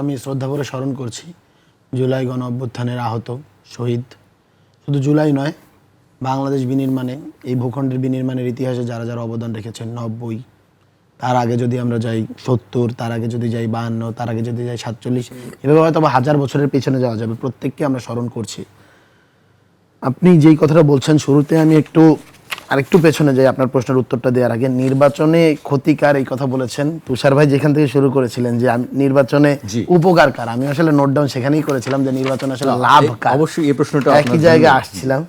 আমি শ্রদ্ধা করে স্মরণ করছি, জুলাই গণ অভ্যুত্থানের আহত, শহীদ। শুধু জুলাই নয়, বাংলাদেশ বিনির্মাণে, এই ভূখণ্ডের বিনির্মাণের ইতিহাসে যারা যারা অবদান রেখেছেন, নব্বই, তার আগে যদি আমরা যাই সত্তর, তার আগে যদি যাই বাহান্ন, তার আগে যদি যাই সাতচল্লিশ, এভাবে হয়তো হাজার বছরের পেছনে যাওয়া যাবে। প্রত্যেককে আমরা স্মরণ করছি। আপনি যেই কথাটা বলছেন, শুরুতে আমি একটু আরেকটু পেছনে যাই আপনার প্রশ্নের উত্তরটা দেওয়ার আগে। নির্বাচনে ক্ষতিকার এই কথা বলেছেন তুষার ভাই যেখান থেকে শুরু করেছিলেন যে আমি নির্বাচনে। উপকার কার? আমি আসলে নোট ডাউন সেখানেই করেছিলাম যে নির্বাচনে আসলে লাভ কার। অবশ্যই এই প্রশ্নটা একই জায়গায় আসছিলাম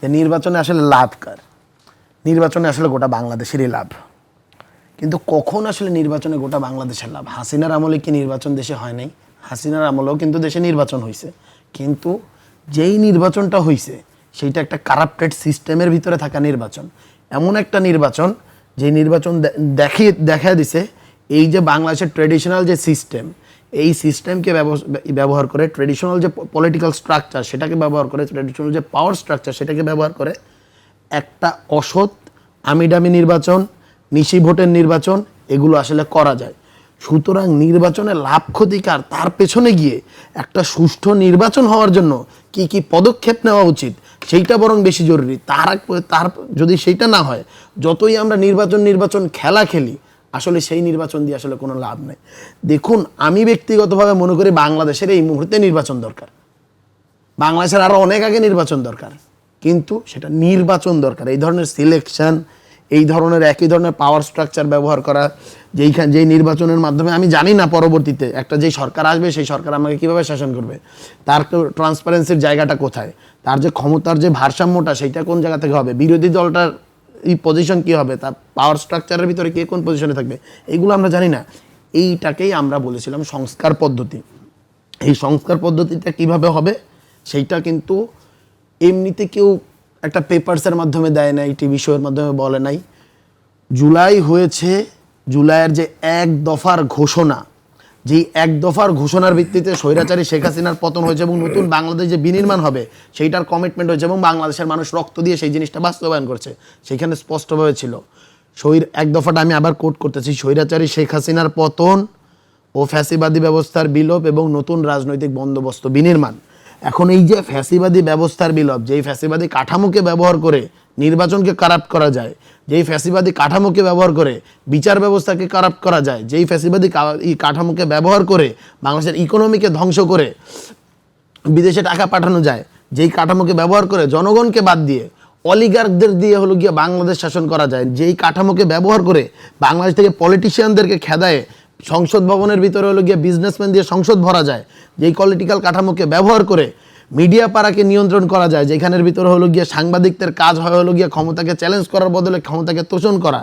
যে নির্বাচনে আসলে লাভ কার? নির্বাচনে আসলে গোটা বাংলাদেশেরই লাভ। কিন্তু কখন আসলে নির্বাচনে গোটা বাংলাদেশের লাভ? হাসিনার আমলে কি নির্বাচন দেশে হয় নাই? হাসিনার আমলেও কিন্তু দেশে নির্বাচন হয়েছে কিন্তু যেই নির্বাচনটা হয়েছে সেইটা একটা কারাপ্টেড সিস্টেমের ভিতরে থাকা নির্বাচন। এমন একটা নির্বাচন, যে নির্বাচন দেখিয়ে দেখা দিছে, এই যে বাংলাদেশের ট্রেডিশনাল যে সিস্টেম এই সিস্টেমকে ব্যবহার করে ট্রেডিশনাল যে পলিটিক্যাল স্ট্রাকচার সেটাকে ব্যবহার করে ট্রেডিশনাল যে পাওয়ার স্ট্রাকচার সেটাকে ব্যবহার করে একটা অসৎ, আমিডামি নির্বাচন নিশি ভোটের নির্বাচন, এগুলো আসলে করা যায়। সুতরাং নির্বাচনে লাভ ক্ষতিকার তার পেছনে গিয়ে একটা সুষ্ঠু নির্বাচন হওয়ার জন্য কি কি পদক্ষেপ নেওয়া উচিত, সেইটা বরং বেশি জরুরি। তার তার যদি সেইটা না হয়, যতই আমরা নির্বাচন নির্বাচন খেলা খেলি, আসলে সেই নির্বাচন দিয়ে আসলে কোনো লাভ নেই। দেখুন, আমি ব্যক্তিগতভাবে মনে করি বাংলাদেশের এই মুহূর্তে নির্বাচন দরকার। বাংলাদেশের আরও অনেক আগে নির্বাচন দরকার। কিন্তু সেটা নির্বাচন দরকার। এই ধরনের সিলেকশন এই ধরনের, একই ধরনের পাওয়ার স্ট্রাকচার ব্যবহার করা, যেইখান, যেই নির্বাচনের মাধ্যমে, আমি জানি না পরবর্তীতে, একটা যেই সরকার আসবে, সেই সরকার আমাকে কীভাবে শাসন করবে, তার ট্রান্সপারেন্সির জায়গাটা কোথায়, তার যে ক্ষমতার যে ভারসাম্যটা, সেইটা কোন জায়গা থেকে হবে, বিরোধী দলটার এই পজিশন কী হবে, তার পাওয়ার স্ট্রাকচারের ভিতরে কে কোন পজিশনে থাকবে এইগুলো আমরা জানি না, এইটাকেই আমরা বলেছিলাম সংস্কার পদ্ধতি, এই সংস্কার পদ্ধতিটা কীভাবে হবে, সেইটা কিন্তু এমনিতে কেউ একটা পেপারসের মাধ্যমে দেয় নাই টিভি শোয়ের মাধ্যমে বলে নাই। জুলাই হয়েছে, জুলাইয়ের যে এক দফার ঘোষণা, যেই এক দফার ঘোষণার ভিত্তিতে স্বৈরাচারী শেখ হাসিনার পতন হয়েছে এবং নতুন বাংলাদেশ যে বিনির্মাণ হবে, সেইটার কমিটমেন্ট হয়েছে এবং বাংলাদেশের মানুষ রক্ত দিয়ে সেই জিনিসটা বাস্তবায়ন করছে। সেইখানে স্পষ্টভাবে ছিল, স্বৈর এক দফাটা আমি আবার কোট করতেছি, স্বৈরাচারী শেখ হাসিনার পতন ও ফ্যাসিবাদী ব্যবস্থার বিলোপ এবং নতুন রাজনৈতিক বন্দোবস্ত বিনির্মাণ। এখন এই যে ফ্যাসিবাদী ব্যবস্থার বিলোপ, যেই ফ্যাসিবাদী কাঠামোকে ব্যবহার করে নির্বাচনকে কারাপ্ট করা যায়, যেই ফ্যাসিবাদী কাঠামোকে ব্যবহার করে বিচার ব্যবস্থাকে কারাপ্ট করা যায়, যেই ফ্যাসিবাদী কাঠামোকে ব্যবহার করে বাংলাদেশের ইকোনমিকে ধ্বংস করে বিদেশে টাকা পাঠানো যায়, যেই কাঠামোকে ব্যবহার করে জনগণকে বাদ দিয়ে অলিগার্কদের দিয়ে হলো গিয়ে বাংলাদেশ শাসন করা যায়, যেই কাঠামোকে ব্যবহার করে বাংলাদেশ থেকে পলিটিশিয়ানদেরকে খেদায় সংসদ ভবনের ভিতরে হলো গিয়ে বিজনেসম্যান দিয়ে সংসদ ভরা যায় যেই পলিটিক্যাল কাঠামোকে ব্যবহার করে মিডিয়া পাড়াকে নিয়ন্ত্রণ করা যায়, যেখানের ভিতরে হলো গিয়ে সাংবাদিকদের কাজ হয় হলো গিয়ে ক্ষমতাকে চ্যালেঞ্জ করার বদলে ক্ষমতাকে তোষণ করা,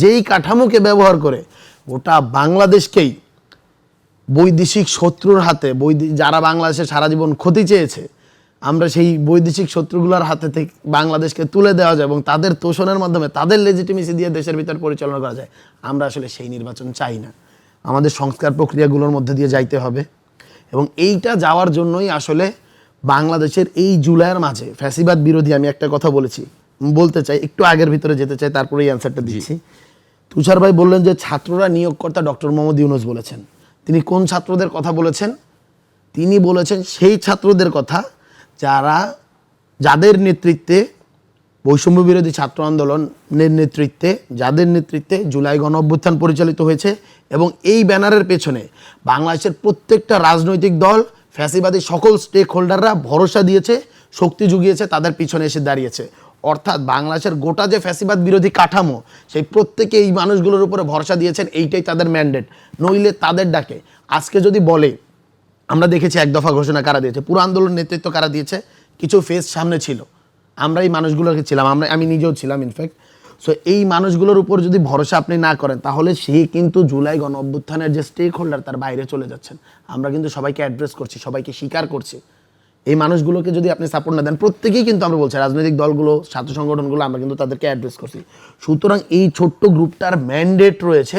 যেই কাঠামোকে ব্যবহার করে গোটা বাংলাদেশকেই বৈদেশিক শত্রুর হাতে যারা বাংলাদেশে সারা জীবন ক্ষতি চেয়েছে, আমরা সেই বৈদেশিক শত্রুগুলোর হাতে থেকে, বাংলাদেশকে তুলে দেওয়া যায় এবং তাদের তোষণের মাধ্যমে তাদের লেজিটিমেসি দিয়ে দেশের ভিতর পরিচালনা করা যায়, আমরা আসলে সেই নির্বাচন চাই না। আমাদের সংস্কার প্রক্রিয়াগুলোর মধ্যে দিয়ে যাইতে হবে। এবং এইটা যাওয়ার জন্যই আসলে বাংলাদেশের এই জুলাইয়ের মাঝে ফ্যাসিবাদ বিরোধী আমি একটা কথা বলেছি বলতে চাই একটু আগের ভিতরে যেতে চাই তারপরে এই অ্যান্সারটা দিচ্ছি। তুষার ভাই বললেন যে ছাত্ররা নিয়োগকর্তা ডক্টর মোহাম্মদ ইউনুস বলেছেন। তিনি কোন ছাত্রদের কথা বলেছেন? তিনি বলেছেন সেই ছাত্রদের কথা যারা যাদের নেতৃত্বে বৈষম্য বিরোধী ছাত্র আন্দোলনের নেতৃত্বে, যাদের নেতৃত্বে জুলাই গণ অভ্যুত্থান পরিচালিত হয়েছে এবং এই ব্যানারের পেছনে বাংলাদেশের প্রত্যেকটা রাজনৈতিক দল, ফ্যাসিবাদী সকল স্টেক হোল্ডাররা ভরসা দিয়েছে, শক্তি জুগিয়েছে, তাদের পিছনে এসে দাঁড়িয়েছে। অর্থাৎ বাংলাদেশের গোটা যে ফ্যাসিবাদ বিরোধী কাঠামো, সেই প্রত্যেকে এই মানুষগুলোর উপরে ভরসা দিয়েছেন, এইটাই তাদের ম্যান্ডেট নইলে তাদের ডাকে। আজকে যদি বলে, আমরা দেখেছি এক দফা ঘোষণা কারা দিয়েছে, পুরো আন্দোলন নেতৃত্ব কারা দিয়েছে, কিছু ফেস সামনে ছিল। আমরা এই মানুষগুলোকে ছিলাম, আমরা, আমি নিজেও ছিলাম ইনফ্যাক্ট সো এই মানুষগুলোর উপর যদি ভরসা আপনি না করেন, তাহলে সে কিন্তু জুলাই গণ অভ্যুত্থানের যে স্টেক হোল্ডার তার বাইরে চলে যাচ্ছেন। আমরা কিন্তু সবাইকে অ্যাড্রেস করছি, সবাইকে স্বীকার করছি। এই মানুষগুলোকে যদি আপনি সাপোর্ট না দেন, প্রত্যেকেই কিন্তু আমরা বলছি, রাজনৈতিক দলগুলো, ছাত্র সংগঠনগুলো, আমরা কিন্তু তাদেরকে অ্যাড্রেস করছি। সুতরাং এই ছোট্ট গ্রুপটার ম্যান্ডেট রয়েছে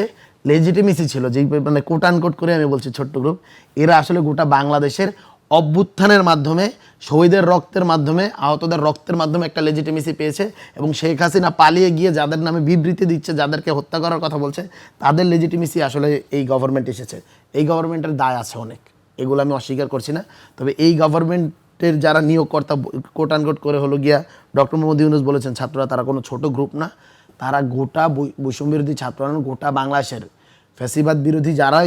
লেজিটিমেসি ছিল, যেই মানে কোট আনকোট করে আমি বলছি ছোট্ট গ্রুপ এরা আসলে গোটা বাংলাদেশের অভ্যুত্থানের মাধ্যমে, শহীদের রক্তের মাধ্যমে, আহতদের রক্তের মাধ্যমে একটা লেজিটিমেসি পেয়েছে এবং শেখ হাসিনা পালিয়ে গিয়ে যাদের নামে বিবৃতি দিচ্ছে, যাদেরকে হত্যা করার কথা বলছে, তাদের লেজিটিমেসি আসলে এই গভর্নমেন্ট এসেছে। এই গভর্নমেন্টের দায় আছে অনেক। এগুলো আমি অস্বীকার করছি না। তবে এই গভর্নমেন্টের যারা নিয়োগকর্তা কোট আনকোট করে হলো গিয়া, ডক্টর মোহাম্মদ ইউনুস বলেছেন, ছাত্ররা তারা কোনো ছোট গ্রুপ না। তারা গোটা বৈ- বৈষম্য বিরোধী ছাত্র গোটা বাংলাদেশের ফ্যাসিবাদ বিরোধী যারা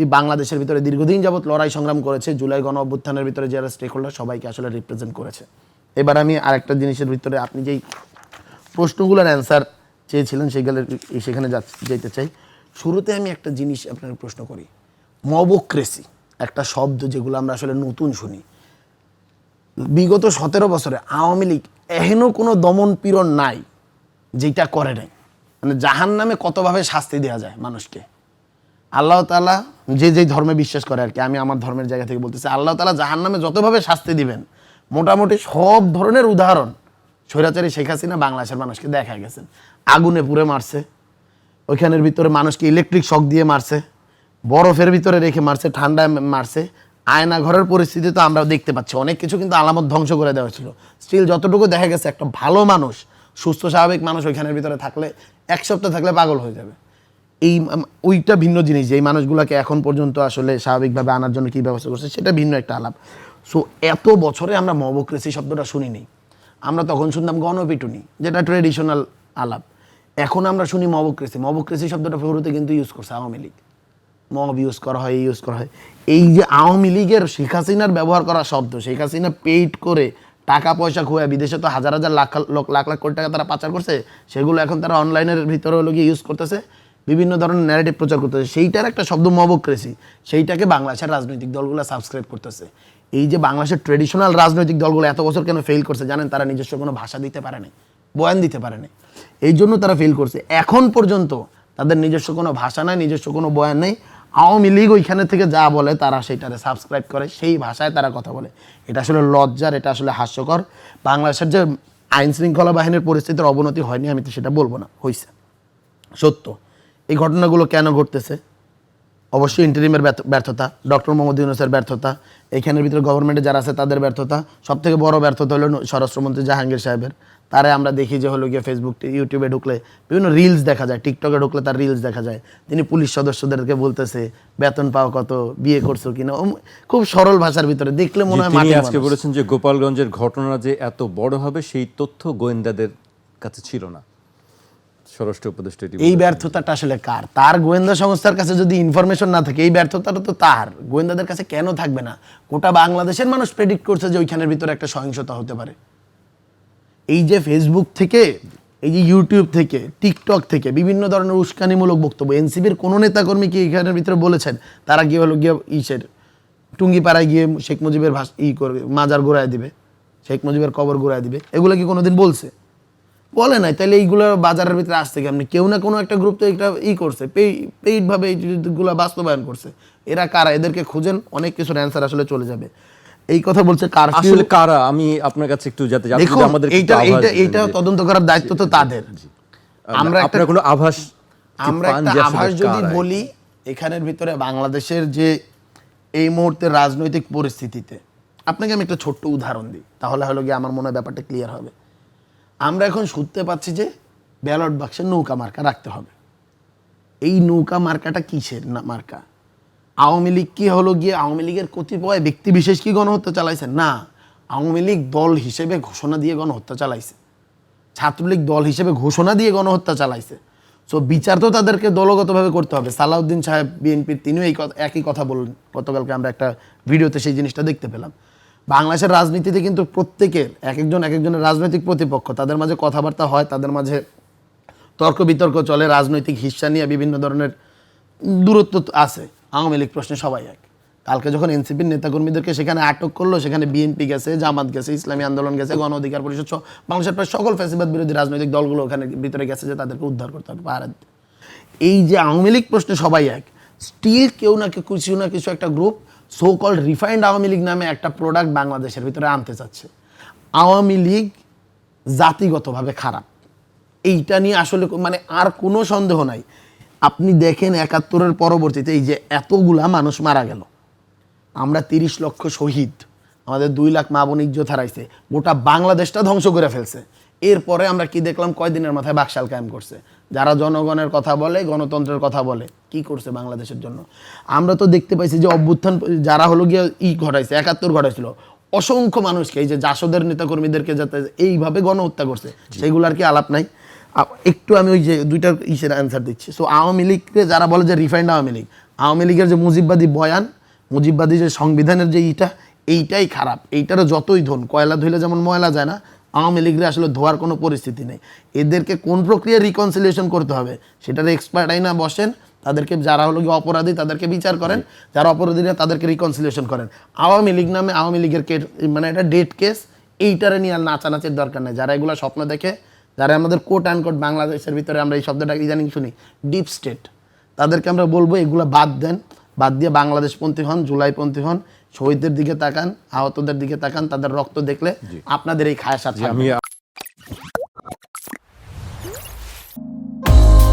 এই বাংলাদেশের ভিতরে দীর্ঘদিন যাবৎ লড়াই সংগ্রাম করেছে, জুলাই গণ অভ্যুত্থানের ভিতরে যারা স্টেক হোল্ডার সবাইকে আসলে রিপ্রেজেন্ট করেছে। এবার আমি আরেকটা জিনিসের ভিতরে আপনি যেই প্রশ্নগুলোর অ্যান্সার চেয়েছিলেন সেগুলো সেখানে যেতে চাই। শুরুতে আমি একটা জিনিস আপনাকে প্রশ্ন করি। মবক্রেসি, একটা শব্দ যেগুলো আমরা আসলে নতুন শুনি। বিগত সতেরো বছরে আওয়ামী লীগ এহেন কোনো দমন পীড়ন নাই, যেটা করে নাই। মানে জাহান নামে কতভাবে শাস্তি দেওয়া যায় মানুষকে? আল্লাহ তালা যে যে ধর্মে বিশ্বাস করে আর কি, আমি আমার ধর্মের জায়গা থেকে বলতেছি, আল্লাহ তালা জাহান নামে যতভাবে শাস্তি দিবেন, মোটামুটি সব ধরনের উদাহরণ স্বৈরাচারী শেখ হাসিনা বাংলাদেশের মানুষকে দেখা গেছেন। আগুনে পুড়ে মারছে, ওইখানের ভিতরে মানুষকে ইলেকট্রিক শক দিয়ে মারছে, বরফের ভিতরে রেখে মারছে, ঠান্ডায় মারছে, আয়না ঘরের পরিস্থিতি তো আমরা দেখতে পাচ্ছি। অনেক কিছু কিন্তু আলামত ধ্বংস করে দেওয়া ছিল স্টিল যতটুকু দেখা গেছে, একটা ভালো মানুষ, সুস্থ, স্বাভাবিক মানুষ ওইখানের ভিতরে থাকলে, এক সপ্তাহ থাকলে পাগল হয়ে যাবে। এই ওইটা ভিন্ন জিনিস যে এই মানুষগুলোকে এখন পর্যন্ত আসলে স্বাভাবিকভাবে আনার জন্য কী ব্যবস্থা করছে, সেটা ভিন্ন একটা আলাপ। সো এত বছরে আমরা মবক্রেসি শব্দটা শুনিনি। আমরা তখন শুনতাম গণপিটুনি, যেটা ট্রেডিশনাল আলাপ। এখন আমরা শুনি মবক্রেসি মবক্রেসি শব্দটা শুরুতে কিন্তু ইউজ করছে আওয়ামী লীগ। মব ইউজ করা হয় ইউজ করা হয়। এই যে আওয়ামী লীগের শেখ হাসিনার ব্যবহার করা শব্দ, শেখ হাসিনা পেইড করে টাকা পয়সা খুঁয়ে, বিদেশে তো হাজার হাজার লাখ লাখ লাখ লাখ কোটি টাকা তারা পাচার করছে, সেগুলো এখন তারা অনলাইনের ভিতরে হলো ইউজ করতেছে। বিভিন্ন ধরনের ন্যারেটিভ প্রচার করতেছে, সেইটার একটা শব্দ মবক্রেসি সেইটাকে বাংলাদেশের রাজনৈতিক দলগুলো সাবস্ক্রাইব করতেছে। এই যে বাংলাদেশের ট্রেডিশনাল রাজনৈতিক দলগুলো এত বছর কেন ফেল করছে জানেন? তারা নিজস্ব কোনো ভাষা দিতে পারেনি বয়ান দিতে পারেনি এই জন্য তারা ফেল করছে। এখন পর্যন্ত তাদের নিজস্ব কোনো ভাষা নাই, নিজস্ব কোনো বয়ান নেই। আওয়ামী লীগ ওইখানে থেকে যা বলে তারা সেইটারে সাবস্ক্রাইব করে, সেই ভাষায় তারা কথা বলে। এটা আসলে লজ্জার, এটা আসলে হাস্যকর। বাংলাদেশের যে আইন শৃঙ্খলা বাহিনীর পরিস্থিতির অবনতি হয়নি, আমি তো সেটা বলব না হয়েছে সত্য। এই ঘটনাগুলো কেন ঘটতেছে? অবশ্যই ইন্টারিমের ব্যর্থতা ডক্টর মোহাম্মদ ইউনুসের ব্যর্থতা এখানের ভিতরে গভর্নমেন্টে যারা আছে তাদের ব্যর্থতা সব থেকে বড় ব্যর্থতা হলো স্বরাষ্ট্রমন্ত্রী জাহাঙ্গীর সাহেবের। তারে আমরা দেখি যে হলো গিয়ে ফেসবুক ইউটিউবে ঢুকলে বিভিন্ন রিলস দেখা যায় টিকটকে ঢুকলে তার রিলস দেখা যায়। তিনি পুলিশ সদস্যদেরকে বলতেছে বেতন পাও কত বিয়ে করছ কিনা? খুব সরল ভাষার ভিতরে দেখলে মনে হয় আজকে বলেছেন যে গোপালগঞ্জের ঘটনা যে এত বড় হবে সেই তথ্য গোয়েন্দাদের কাছে ছিল না। স্বরাষ্ট্র উপদেষ্টা এই ব্যর্থতাটা আসলে কার? তার গোয়েন্দা সংস্থার কাছে যদি ইনফরমেশন না থাকে এই ব্যর্থতাটা তো তার। গোয়েন্দাদের কাছে কেন থাকবে না? গোটা বাংলাদেশের মানুষ প্রেডিক্ট করছে যে ওইখানের ভিতরে একটা সহিংসতা হতে পারে। এই যে ফেসবুক থেকে এই যে ইউটিউব থেকে টিকটক থেকে বিভিন্ন ধরনের উস্কানিমূলক বক্তব্য এনসিবির কোনো নেতাকর্মী কি এখানের ভিতরে বলেছেন? তারা গিয়ে হলো গিয়ে ইসের টুঙ্গিপাড়ায় গিয়ে শেখ মুজিবের ভাষ ই করবে মাজার গোড়ায় দিবে। শেখ মুজিবের কবর গোড়ায় দিবে। এগুলো কি কোনোদিন বলছে? বলে নাই তাহলে এইগুলো বাজারের ভিতরে আসছে কেমনি? কেউ না কোনো একটা গ্রুপ তো এটা ই করছে পেইড ভাবে এইগুলো বাস্তবায়ন করছে। এরা কারা? এদেরকে খুঁজেন অনেক কিছুর অ্যান্সার আসলে চলে যাবে। এই কথা বলছে আসলে কারা? আমি আপনার কাছে একটু যাতে যাতে দেখুন আমাদের এইটা এইটা এইটা তদন্ত করার দায়িত্ব তো তাদের। আমরা একটা কোনো আভাস আমরা একটা আভাস যদি বলি এখানের ভিতরে বাংলাদেশের যে এই মুহূর্তে রাজনৈতিক পরিস্থিতিতে আপনাকে আমি একটা ছোট্ট উদাহরণ দিই। তাহলে হলো গিয়ে আমার মনে হয় ব্যাপারটা ক্লিয়ার হবে। আমরা এখন শুনতে পাচ্ছি যে ব্যালট বাক্সে নৌকা মার্কা রাখতে হবে। এই নৌকা মার্কাটা কিসের না মার্কা? আওয়ামী লীগ কি হলো গিয়ে? আওয়ামী লীগের কতিপয় ব্যক্তি বিশেষ কি গণহত্যা চালাইছে? না, আওয়ামী লীগ দল হিসেবে ঘোষণা দিয়ে গণহত্যা চালাইছে। ছাত্রলীগ দল হিসেবে ঘোষণা দিয়ে গণহত্যা চালাইছে। সো বিচার তো তাদেরকে দলগতভাবে করতে হবে। সালাউদ্দিন সাহেব, বিএনপির তিনিও এই একই কথা বললেন। গতকালকে আমরা একটা ভিডিওতে সেই জিনিসটা দেখতে পেলাম। বাংলাদেশের রাজনীতিতে কিন্তু প্রত্যেকের এক একজন এক একজনের রাজনৈতিক প্রতিপক্ষ, তাদের মাঝে কথাবার্তা হয়, তাদের মাঝে তর্ক বিতর্ক চলে, রাজনৈতিক হিস্সা নিয়ে বিভিন্ন ধরনের দূরত্ব আছে। আওয়ামী লীগ প্রশ্নে সবাই এক। কালকে যখন এনসিপির নেতাকর্মীদেরকে সেখানে আটক করল, সেখানে বিএনপি গেছে, জামাত গেছে, ইসলামী আন্দোলন গেছে, গণ অধিকার পরিষদ বাংলাদেশের প্রায় সকল ফ্যাসিবাদ বিরোধী রাজনৈতিক দলগুলো ওখানে ভিতরে গেছে যে তাদেরকে উদ্ধার করতে হবে, পাহারা। এই যে আওয়ামী লীগ প্রশ্নে সবাই এক। স্টিল কেউ না কেউ কিছু না কিছু একটা group so call refined Awami League নামে একটা প্রোডাক্ট বাংলাদেশের ভিতরে আনতে চাচ্ছে। আওয়ামী লীগ জাতিগতভাবে খারাপ। এইটা নিয়ে আসলে মানে আর কোনো সন্দেহ নাই। আপনি দেখেন একাত্তরের পরবর্তীতে এই যে এতগুলা মানুষ মারা গেল। আমরা তিরিশ লক্ষ শহীদ। আমাদের দুই লাখ মা বোন ইজ্জত হারাইছে। গোটা বাংলাদেশটা ধ্বংস করে ফেলছে। এরপরে আমরা কি দেখলাম? কয়দিনের মাথায় বাকশাল কায়েম করছে। যারা জনগণের কথা বলে গণতন্ত্রের কথা বলে কি করছে বাংলাদেশের জন্য? আমরা তো দেখতে পাইছি যে অভ্যুত্থান যারা হলো গিয়ে ই ঘটাইছে একাত্তর ঘটাইছিল অসংখ্য মানুষকে এই যে জাসদের নেতাকর্মীদেরকে যাতে এইভাবে গণহত্যা করছে সেগুলার কি আলাপ নাই? একটু আমি ওই যে দুইটার ইসের অ্যান্সার দিচ্ছি। সো আওয়ামী লীগকে যারা বলে যে রিফাইন্ড আওয়ামী লীগ আওয়ামী লীগের যে মুজিববাদী বয়ান মুজিববাদী যে সংবিধানের যে ইটা এইটাই খারাপ। এইটারও যতই ধন কয়লা ধুইলে যেমন ময়লা যায় না আওয়ামী লীগের আসলে ধোয়ার কোনো পরিস্থিতি নেই। এদেরকে কোন প্রক্রিয়া রিকনসিলিয়েশন করতে হবে? সেটার এক্সপার্ট আইনা বসেন তাদেরকে যারা হলো গিয়ে অপরাধী তাদেরকে বিচার করেন। যারা অপরাধীরা তাদেরকে রিকনসিলিয়েশন করেন। আওয়ামী লীগ নামে আওয়ামী লীগের কে মানে এটা ডেট কেস এইটারে নিয়ে আর নাচানাচির দরকার নেই। যারা এগুলো স্বপ্ন দেখে যারা আমাদের কোট অ্যান্ড কোট বাংলাদেশের ভিতরে আমরা এই শব্দটা ইদানিং শুনি ডিপ স্টেট তাদেরকে আমরা বলব এগুলো বাদ দেন। বাদ দিয়ে বাংলাদেশপন্থী হন জুলাইপন্থী হন শহীদদের দিকে তাকান আহতদের দিকে তাকান তাদের রক্ত দেখলে আপনাদের এই খায়াসাত আমি